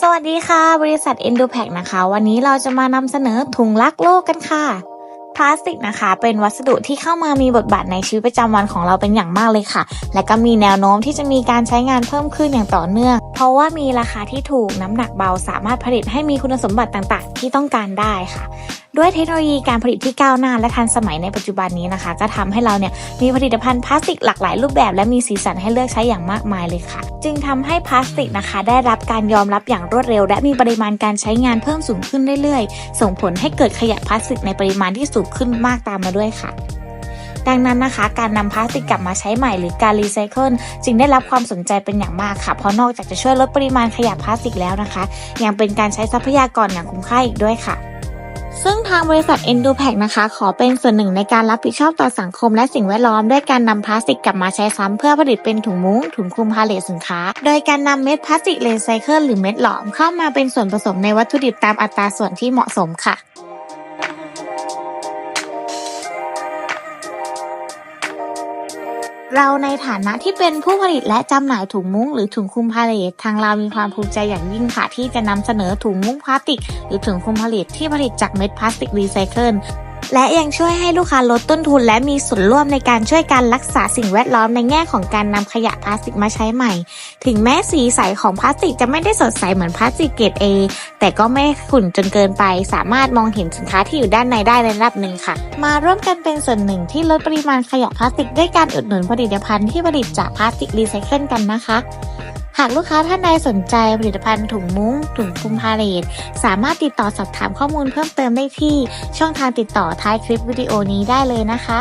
สวัสดีค่ะ บริษัท e n d o p a c นะคะ วันนี้เราจะมานำเสนอถุงรักโลกกันค่ะ พลาสติกนะคะ เป็นวัสดุที่เข้ามามีบทบาทในชีวิตประจำวันของเราเป็นอย่างมากเลยค่ะ และก็มีแนวโน้มที่จะมีการใช้งานเพิ่มขึ้นอย่างต่อเนื่อง เพราะว่ามีราคาที่ถูกน้ำหนักเบาสามารถผลิตให้มีคุณสมบัติต่างๆ ที่ต้องการได้ค่ะ ด้วยเทคโนโลยีการผลิตที่ก้าวหน้าและทันสมัยในปัจจุบันนี้นะคะ ก็ทำให้เราเนี่ยมีผลิตภัณฑ์พลาสติกหลากหลายรูปแบบ และมีสีสันให้เลือกใช้อย่างมากมายเลยค่ะ จึงทำให้พลาสติกนะคะ ได้รับการยอมรับอย่างรวดเร็ว และมีปริมาณการใช้งานเพิ่มสูงขึ้นเรื่อยๆ ส่งผลให้เกิดขยะพลาสติกในปริมาณที่สูงขึ้นมากตามมาด้วยค่ะดังนั้นนะคะ การนำพลาสติกกลับมาใช้ใหม่หรือการรีไซเคิลจึงได้รับความสนใจเป็นอย่างมากค่ะ เพราะนอกจากจะช่วยลดปริมาณขยะพลาสติกแล้วนะคะ ยังเป็นการใช้ทรัพยากรอย่างคุ้มค่าอีกด้วยค่ะ ซึ่งทางบริษัท e n d o p a c นะคะ ขอเป็นส่วนหนึ่งในการรับผิดชอบต่อสังคมและสิ่งแวดล้อม ด้วยการนำพลาสติกกลับมาใช้ซ้ำเพื่อผลิตเป็นถุงมุ้ง ถุงคลุมพาเลทสินค้า โดยการนำเม็ดพลาสติกรีไซเคิลหรือเม็ดหลอมเข้ามาเป็นส่วนผสมในวัตถุดิบตามอัตราส่วนที่เหมาะสมค่ะ เราในฐานะที่เป็นผู้ผลิตและจำหน่ายถุงมุ้งหรือถุงคลุมพาเลททางเรามีความภูมิใจอย่างยิ่งค่ะ ที่จะนำเสนอถุงมุ้งพลาสติก หรือถุงคลุมพาเลทที่ผลิตจากเม็ดพลาสติกรีไซเคิลและยังช่วยให้ลูกค้าลดต้นทุน และมีส่วนร่วมในการช่วยการรักษาสิ่งแวดล้อมในแง่ของการนำขยะพลาสติกมาใช้ใหม่ ถึงแม้สีใสของพลาสติกจะไม่ได้สดใสเหมือนพลาสติกเกรด A แต่ก็ไม่ขุ่นจนเกินไป สามารถมองเห็นสินค้าที่อยู่ด้านในได้ในระดับหนึ่งค่ะ มาร่วมกันเป็นส่วนหนึ่งที่ลดปริมาณขยะพลาสติกด้วยการอุดหนุนผลิตภัณฑ์ที่ผลิตจากพลาสติกรีไซเคิลกันนะคะหากลูกค้าท่านใดสนใจผลิตภัณฑ์ถุงมุ้ง ถุงคลุมพาเลทสามารถติดต่อสอบถามข้อมูลเพิ่มเติมได้ที่ช่องทางติดต่อท้ายคลิปวิดีโอนี้ได้เลยนะคะ